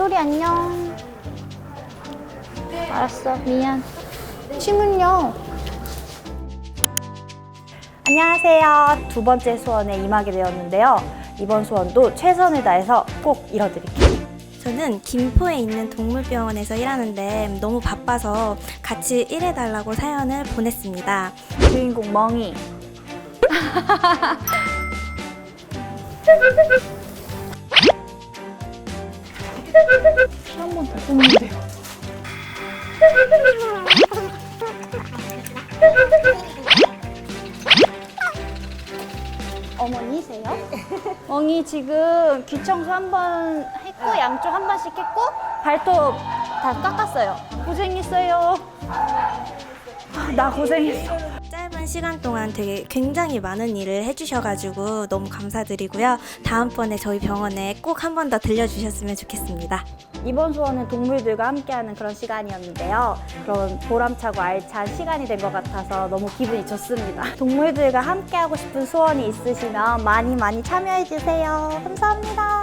도리 안녕. 알았어, 미안. 침은요. 안녕하세요. 두 번째 수원에 임하게 되었는데요. 이번 수원도 최선을 다해서 꼭 이뤄드릴게요. 저는 김포에 있는 동물병원에서 일하는데 너무 바빠서 같이 일해달라고 사연을 보냈습니다. 주인공 멍이. 한번더 끊으면 돼요. 어머니세요? 멍이 지금 귀 청소 한 번 했고 양쪽 한 번씩 했고 발톱 다 깎았어요. 고생했어요. 아, 나 고생했어. 시간 동안 되게 굉장히 많은 일을 해주셔가지고 너무 감사드리고요. 다음번에 저희 병원에 꼭 한 번 더 들려주셨으면 좋겠습니다. 이번 수원은 동물들과 함께하는 그런 시간이었는데요. 그런 보람차고 알찬 시간이 된 것 같아서 너무 기분이 좋습니다. 동물들과 함께하고 싶은 수원이 있으시면 많이 많이 참여해주세요. 감사합니다.